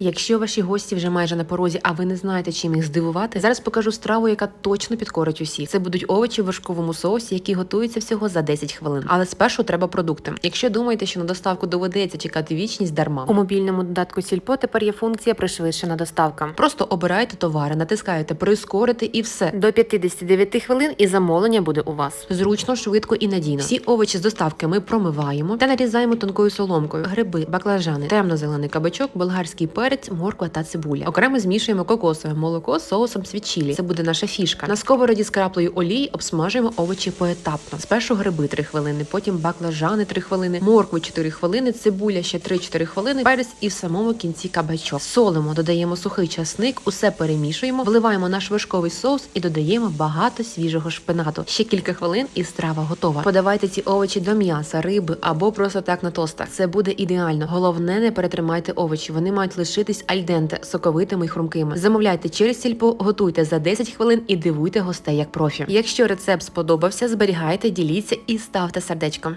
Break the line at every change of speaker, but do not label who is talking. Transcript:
Якщо ваші гості вже майже на порозі, а ви не знаєте, чим їх здивувати, зараз покажу страву, яка точно підкорить усіх. Це будуть овочі в вершковому соусі, які готуються всього за 10 хвилин. Але спершу треба продукти. Якщо думаєте, що на доставку доведеться чекати вічність дарма. У мобільному додатку Сільпо тепер є функція пришвидшена доставка. Просто обираєте товари, натискаєте прискорити і все. До 59 хвилин і замовлення буде у вас. Зручно, швидко і надійно. Всі овочі з доставки ми промиваємо та нарізаємо тонкою соломкою. Гриби, баклажани, темно-зелений кабачок, болгарський перець, морква та цибуля. Окремо змішуємо кокосове молоко з соусом свічілі. Це буде наша фішка. На сковороді з краплею олії обсмажуємо овочі поетапно. Спершу гриби 3 хвилини, потім баклажани 3 хвилини, моркву 4 хвилини, цибуля ще 3-4 хвилини, перець і в самому кінці кабачок. Солимо, додаємо сухий часник, усе перемішуємо, вливаємо наш вершковий соус і додаємо багато свіжого шпинату. Ще кілька хвилин і страва готова. Подавайте ці овочі до м'яса, риби або просто так на тостах. Це буде ідеально. Головне, не перетримайте овочі. Вони мають лишитись альденте, соковитими й хрумкими. Замовляйте через сільпо, готуйте за 10 хвилин і дивуйте гостей як профі. Якщо рецепт сподобався, зберігайте, діліться і ставте сердечко.